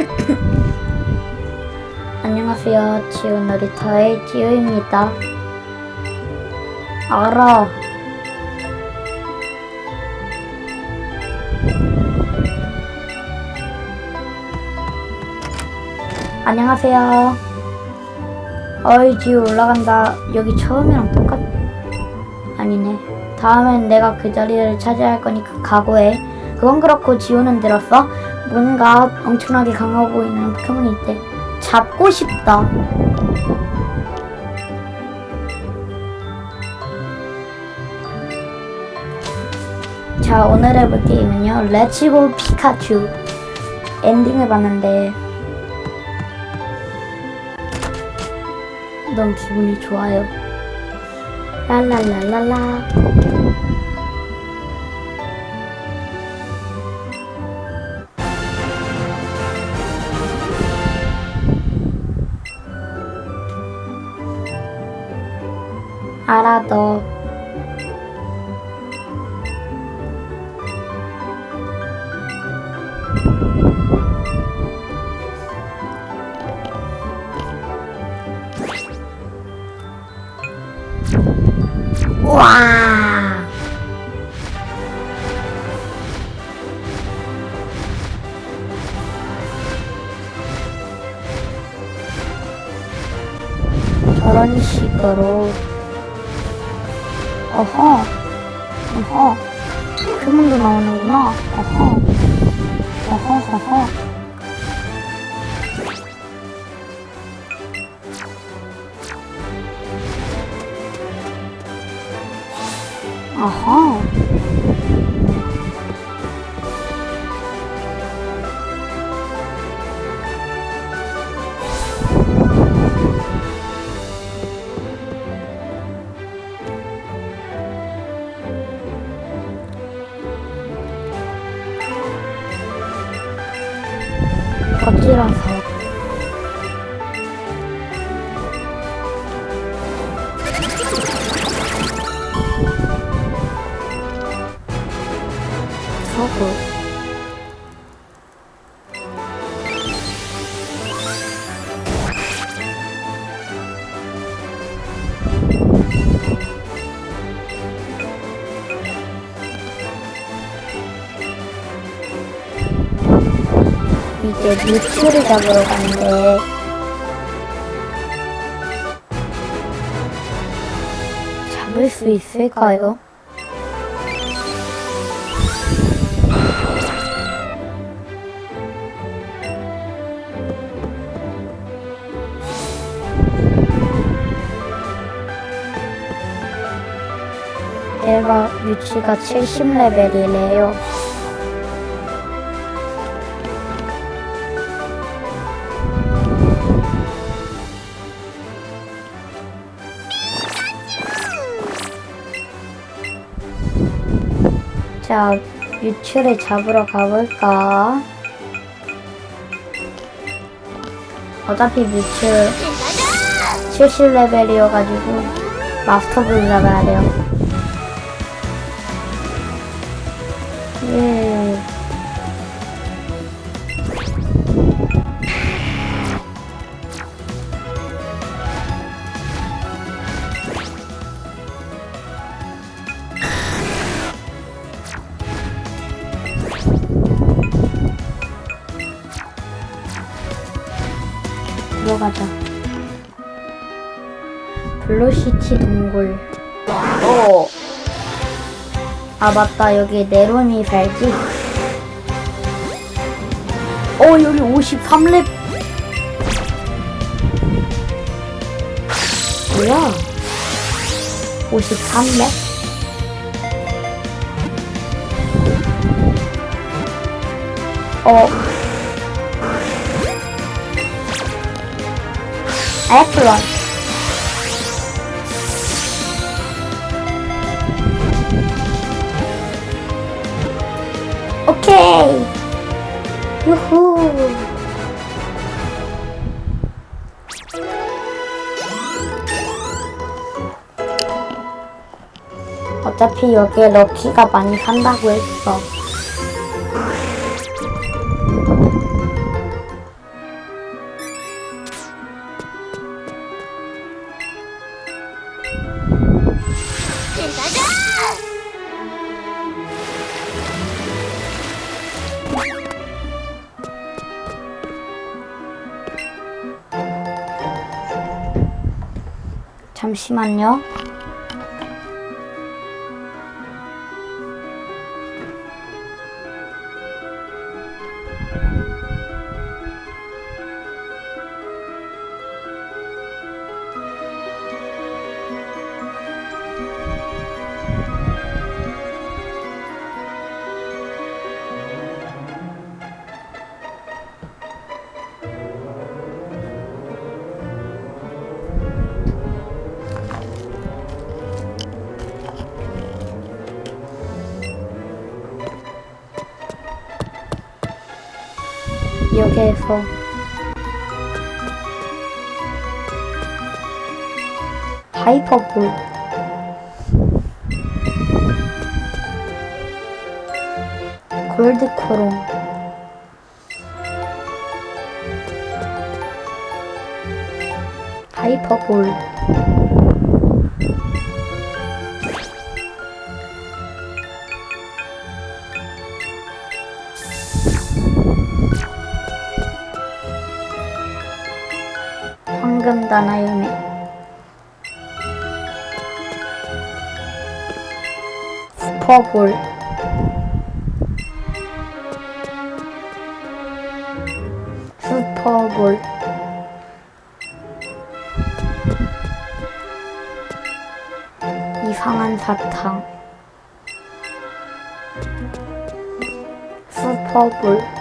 안녕하세요. 지우 놀이터의 지우입니다. 알아. 안녕하세요. 어이 지우 올라간다. 여기 처음이랑 똑같... 아니네. 다음엔 내가 그 자리를 차지할 거니까 각오해. 그건 그렇고 지우는 들었어? 뭔가 엄청나게 강해 보이는 포켓몬이 있대. 잡고 싶다. 자, 오늘 해볼 게임은요. 레츠고 피카츄. 엔딩을 봤는데 너무 기분이 좋아요. 랄랄랄랄라. 알아 너. 와. 저런 식으로 어허. 어허. 표문도 나오는구나. 어허. 어허 어허. 어허 거지라서 뮤츠를 잡으러 가는데 잡을 수 있을까요? 얘가 뮤츠가 70레벨이래요. 자, 유추를 잡으러 가볼까? 어차피 뮤츠 70레벨이어가지고 마스터볼 잡아야 돼요. 블루시티 동굴. 어. 아 맞다 여기 네로니 살지. 어 여기 53렙. 뭐야? 53렙? 어. 에플 유후. 어차피 여기에 럭키가 많이 산다고 했어. 잠시만요. 여기에서. 하이퍼 황금 다나요메 스퍼볼. 슈퍼볼. 이상한 사탕. 슈퍼볼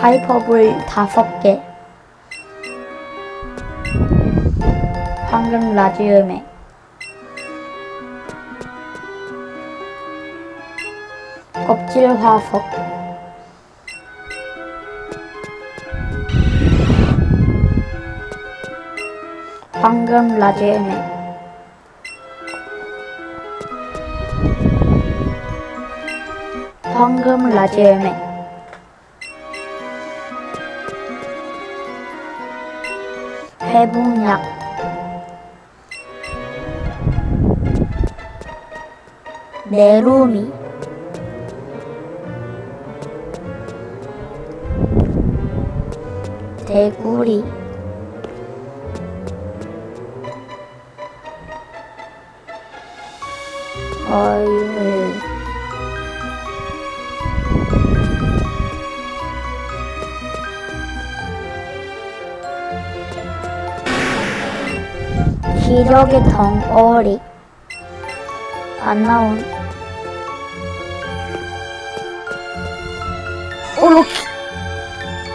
하이퍼볼 다섯 개. 황금 라지움에. 껍질 화석. 황금 라지움에. 황금 라지움에 회복약 네로미. 대구리. 어유 기력의 덩어리. 안 나온 오 럭키.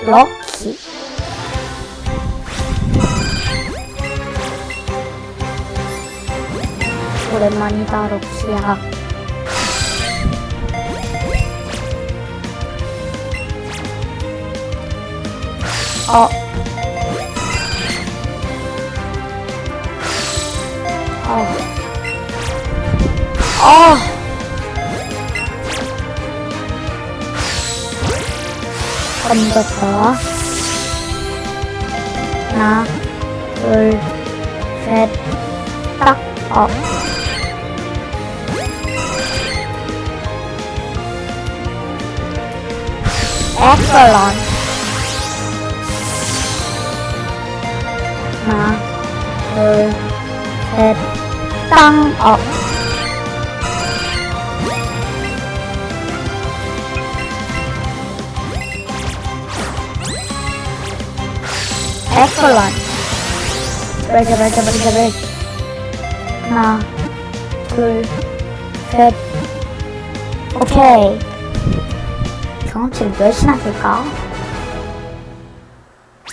럭키. 오랜만이다 럭키야. 어 아. 아. 던졌어. 하나, 둘, 셋, 딱, 어. Excellent. 하나, 둘, 셋, 땅, 어. Excellent. 제발, 제발, 제발, 제발. 하나, 둘, 셋. 오케이. 경험치를 몇이나 줄까?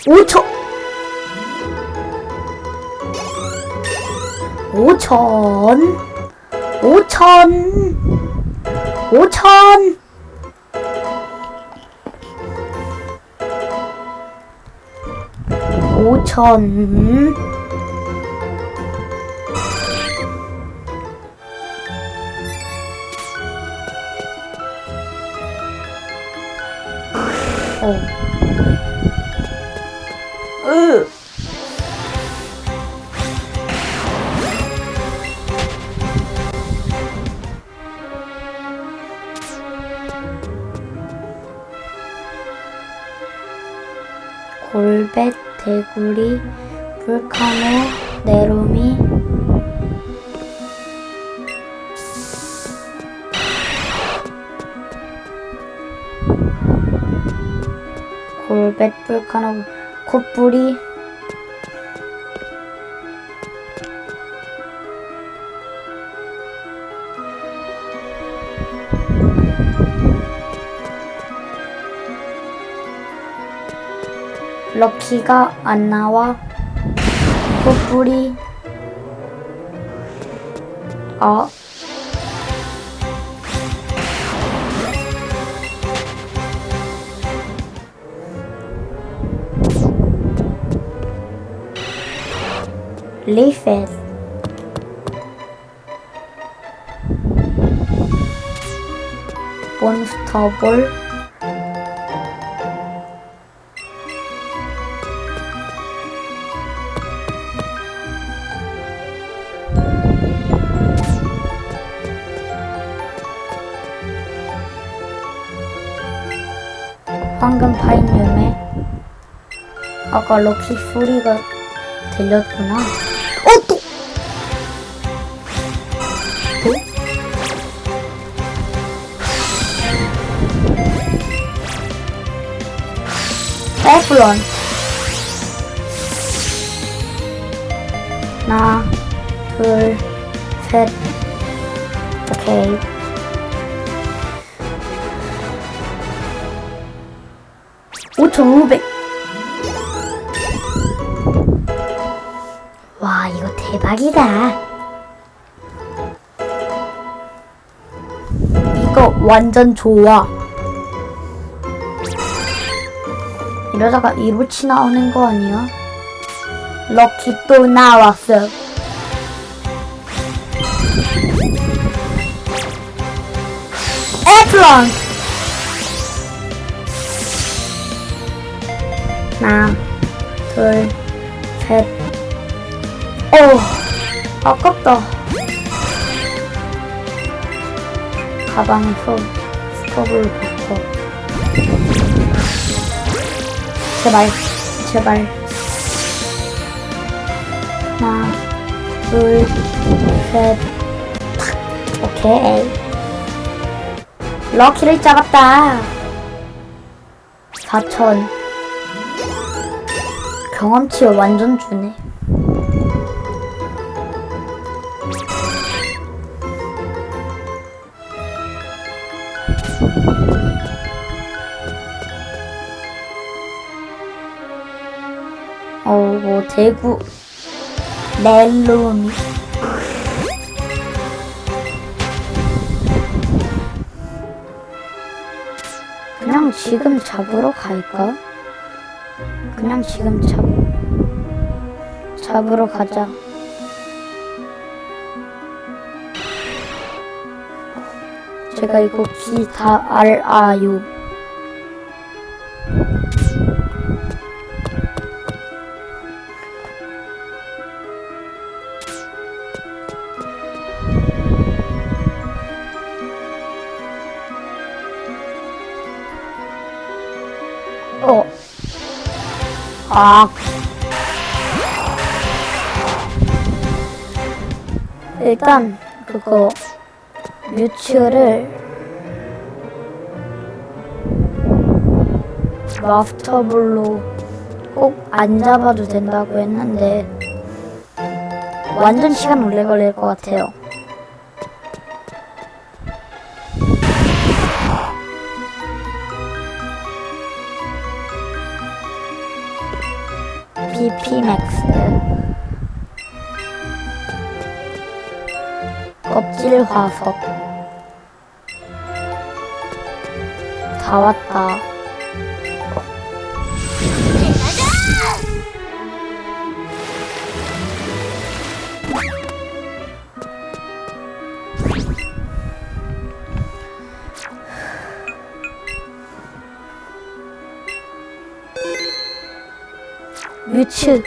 5초! 5천! 5천! 5천! 오천 오. 으. 대구리, 불카노, 네로미, 골벳, 불카노, 콧불이, 럭키가 안 나와. 콧불이. 아. 리셋. 몬스터볼. 황금 파인 열매. 아까 럭키 소리가 들렸구나. 어, 또! 또? 에플런. 하나, 둘, 셋. 오천오백. 와, 이거 대박이다. 이거 완전 좋아. 이러다가 이로치 나오는 거 아니야? 럭키 또 나왔어. 에플런! 하나, 둘, 셋. 어, 아깝다. 가방 속 스톱을 바꿔. 제발, 제발. 하나, 둘, 셋. 탁. 오케이. 럭키를 잡았다. 4천. 경험치 완전 주네. 어, 뭐, 대구, 멜로미. 그냥 지금 잡으러 갈까? 그냥 지금 잡, 잡으러 가자. 제가 이거 기 다 알아요. 아. 일단 그거 뮤츠를 마스터볼로 꼭 안 잡아도 된다고 했는데 완전 시간 오래 걸릴 것 같아요. BP 맥스 껍질 화석 다 왔다. 유츠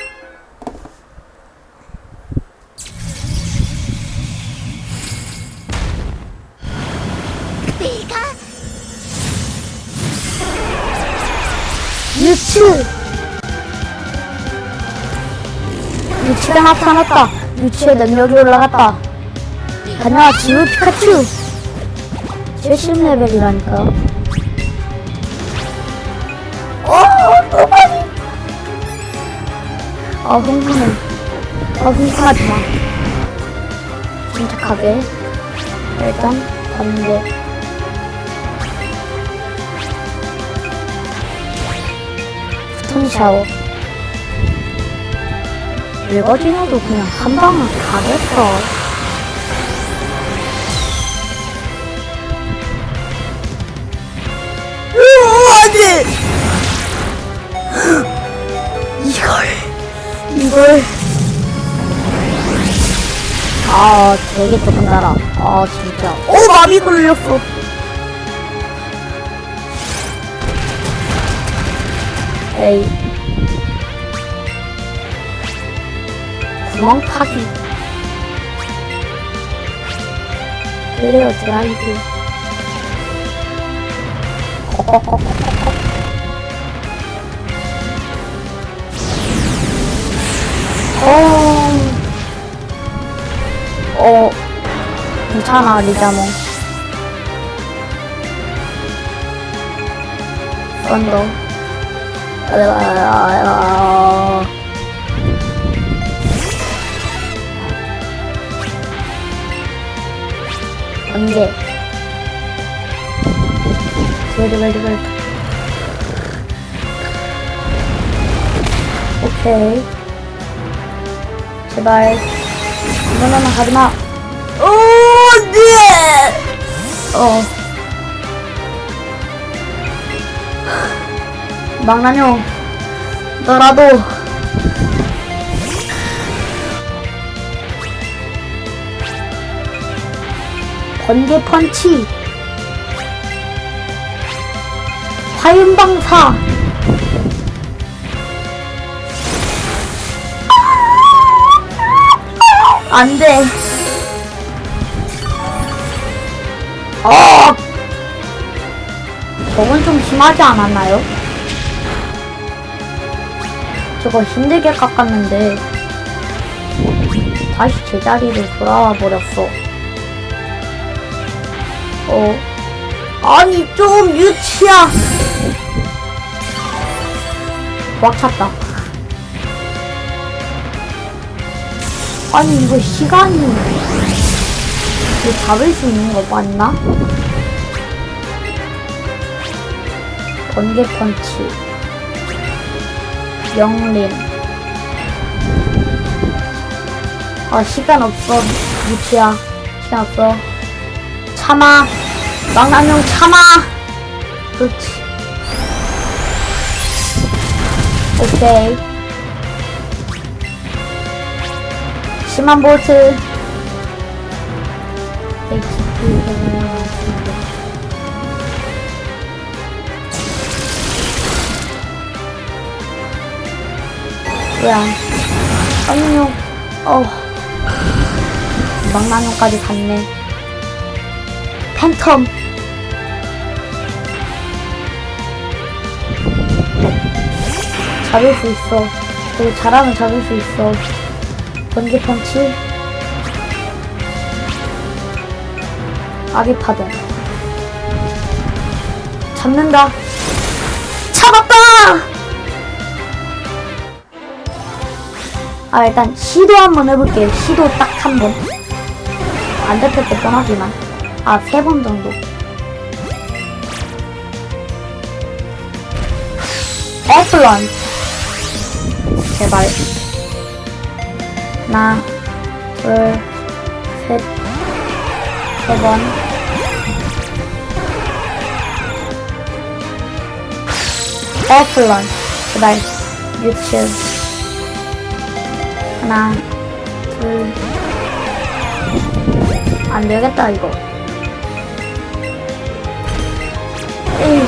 유츠 유치가 나타났다. 유치의 능력이 올라갔다. 안녕 지우 피카츄. 70레벨이라니까. 아, 흥분해. 아, 흥분하지 마. 침착하게. 일단, 봤는데. 스톤 샤워. 읽어지나도 그냥 한 방울 가겠어. 아, 되게 조금 달아. 아, 진짜. 오 마비 걸렸어 에이. 구멍 파기. 그래요, 드라이브. 어, 어, 괜찮아, 리자몽. 언더. 어, 번개. 웨드 웨드 웨드. 오케이. 제발. 이번에는 가지마. 오 안돼 어. 망나뇽. 너라도. 번개 펀치. 화염방사. 안 돼. 어! 저건 좀 심하지 않았나요? 저거 힘들게 깎았는데 다시 제자리로 돌아와 버렸어. 어? 아니 좀 유치야. 꽉 찼다. 아니 이거 시간이 이거 잡을 수 있는 거 맞나? 번개 펀치. 영림. 아 시간 없어. 유치야. 시간 없어. 참아. 망나뇽 참아. 그렇지. 오케이 심한 볼트. HP 뭐야? 망나뇽 어. 망나뇽까지 갔네. 팬텀. 잡을 수 있어. 그리고 잘하면 잡을 수 있어 번개 펀치. 아기 파동. 잡는다. 잡았다! 아 일단 시도 한번 해볼게요. 시도 딱 한번. 안때 뻔하지만. 아 세 번 정도. 에플런 제발 하나 둘 셋 세번. 에플런. 제발 유치원 하나 둘 안 되겠다 이거. 에이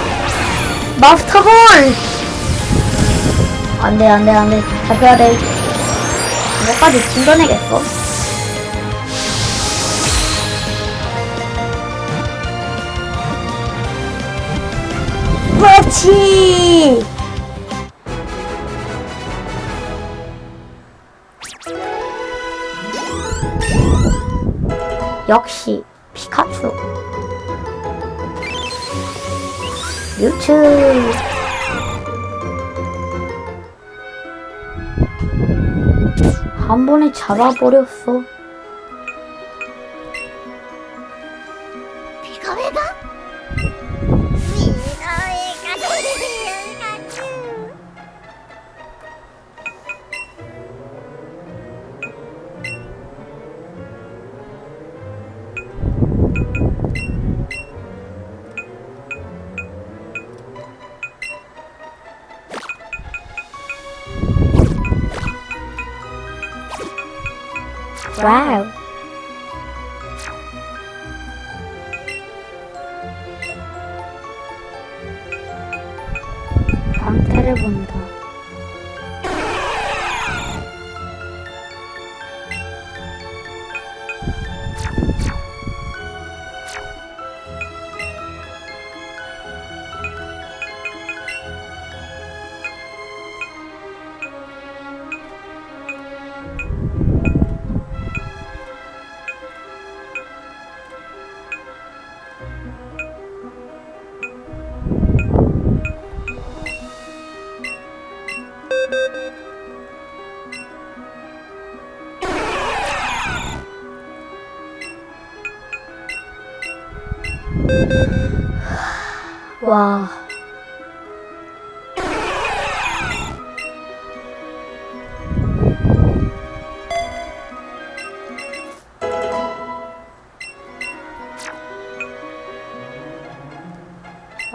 마스터볼 안돼 안돼 안돼. 잡혀야 돼 나까지 튕겨내겠어? 그렇지! 역시 피카츄 뮤츠 한 번에 잡아버렸어. 와 와.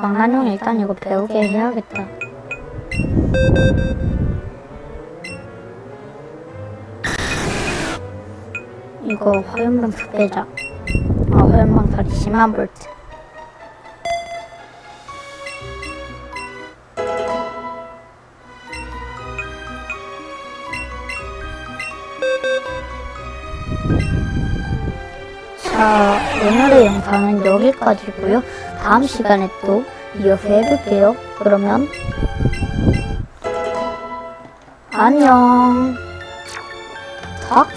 망나뇽 일단 이거 배우게 해야겠다. 이거 화염병 빼자. 아 화염병 다리 10만 볼트. 여기까지고요. 다음 시간에 또 이어서 해볼게요. 그러면 안녕. 닭.